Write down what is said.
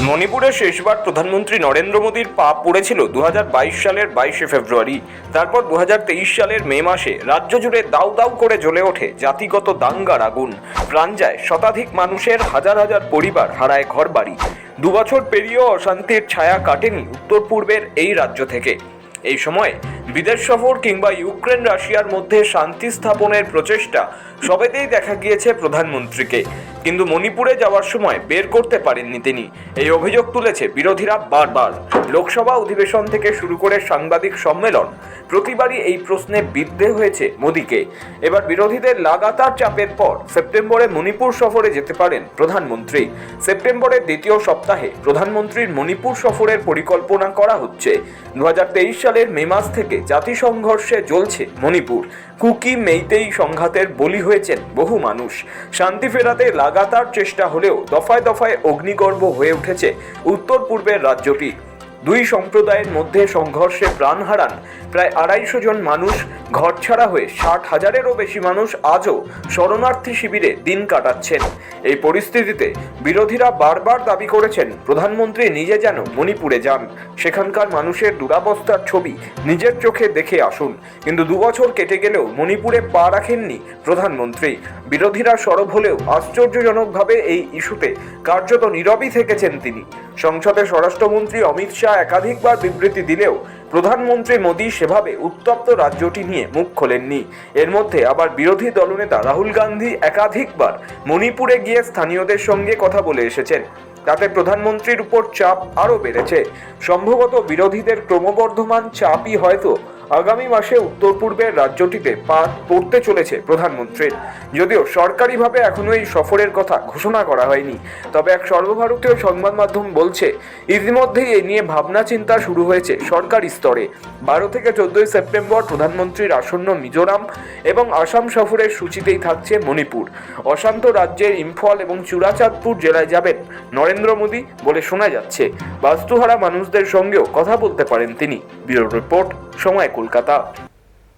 মণিপুরে শেষবার প্রধানমন্ত্রী নরেন্দ্র মোদীর পা পড়েছিল দু হাজার বাইশ সালের বাইশে ফেব্রুয়ারি। তারপর দু হাজার তেইশ সালের মে মাসে রাজ্য জুড়ে দাউ দাউ করে জ্বলে ওঠে জাতিগত দাঙ্গার আগুন। প্রাণ যায় শতাধিক মানুষের হাজার হাজার পরিবার হারায় ঘরবাড়ি। দুবছর পেরিয়েও অশান্তির ছায়া কাটেনি উত্তর পূর্বের এই রাজ্য থেকে। এই সময় বিদেশ সফর কিংবা ইউক্রেন রাশিয়ার মধ্যে শান্তি স্থাপনের প্রচেষ্টা সবেতেই দেখা গিয়েছে প্রধানমন্ত্রীকে। কিন্তু মণিপুরে যাওয়ার সময় বের করতে পারেননি তিনি। এই অভিযোগ তুলেছে বিরোধীরা বারবার। লোকসভা অধিবেশন থেকে শুরু করে সাংবাদিক সম্মেলন প্রতিবারই এই প্রশ্নে বিদ্ধে হয়েছে মোদীকে। এবার বিরোধীদের লাগাতার চাপের পর সেপ্টেম্বরে মণিপুর সফরে যেতে পারেন প্রধানমন্ত্রী। সেপ্টেম্বরের দ্বিতীয় সপ্তাহে প্রধানমন্ত্রীর মণিপুর সফরের পরিকল্পনা করা হচ্ছে। দু হাজার তেইশ সালের মে মাস থেকে জাতি সংঘর্ষে জ্বলছে মণিপুর। কুকি মেইতেই সংঘাতের বলি হয়েছেন বহু মানুষ। শান্তি ফেরাতে লাগাতার চেষ্টা হলেও দফায় দফায় অগ্নিগর্ভ হয়ে উঠেছে উত্তর পূর্বের রাজ্যটি। দুই সম্প্রদায়ের মধ্যে সংঘর্ষে প্রাণ হারান প্রায় আড়াইশো জন মানুষ ঘরছাড়া হয়ে ষাট হাজারেরও বেশি মানুষ আজও শরণার্থী শিবিরে দিন কাটাচ্ছেন। এই পরিস্থিতিতে বিরোধীরা বারবার দাবি করেছেন, প্রধানমন্ত্রী নিজে যেন মণিপুরে যান। সেখানকার মানুষের দুরাবস্থার ছবি নিজের চোখে দেখে আসুন। কিন্তু দুবছর কেটে গেলেও মণিপুরে পা রাখেননি প্রধানমন্ত্রী। বিরোধীরা সরব হলেও আশ্চর্যজনকভাবে এই ইস্যুতে কার্যত নীরবই থেকেছেন তিনি। সংসদে স্বরাষ্ট্রমন্ত্রী অমিত শাহ একাধিকবার বিবৃতি দিলেও প্রধানমন্ত্রী মোদী সেভাবে উত্তপ্ত রাজ্যটি নিয়ে মুখ খোলেননি। এর মধ্যে আবার বিরোধী দলনেতা রাহুল গান্ধী একাধিকবার মণিপুরে গিয়ে স্থানীয়দের সঙ্গে কথা বলে এসেছেন। তাতে প্রধানমন্ত্রীর উপর চাপ আরও বেড়েছে। সম্ভবত বিরোধীদের ক্রমবর্ধমান চাপই হয়তো আগামী মাসে উত্তর পূর্বের রাজ্যটিতে পা পড়তে চলেছে প্রধানমন্ত্রীর যদিও সরকারিভাবে এখনও এই সফরের কথা ঘোষণা করা হয়নি, তবে এক সর্বভারতীয় সংবাদ মাধ্যম বলছে, ইতিমধ্যেই এ নিয়ে ভাবনা চিন্তা শুরু হয়েছে সরকারি স্তরে। বারো থেকে চোদ্দই সেপ্টেম্বর প্রধানমন্ত্রীর আসন্ন মিজোরাম এবং আসাম সফরের সূচিতেই থাকছে মণিপুর। অশান্ত রাজ্যের ইম্ফল এবং চূড়াচাঁদপুর জেলায় যাবেন নরেন্দ্র মোদী বলে শোনা যাচ্ছে। বাস্তুহারা মানুষদের সঙ্গেও কথা বলতে পারেন তিনি। ব্যুরো রিপোর্ট সময় Kolkata.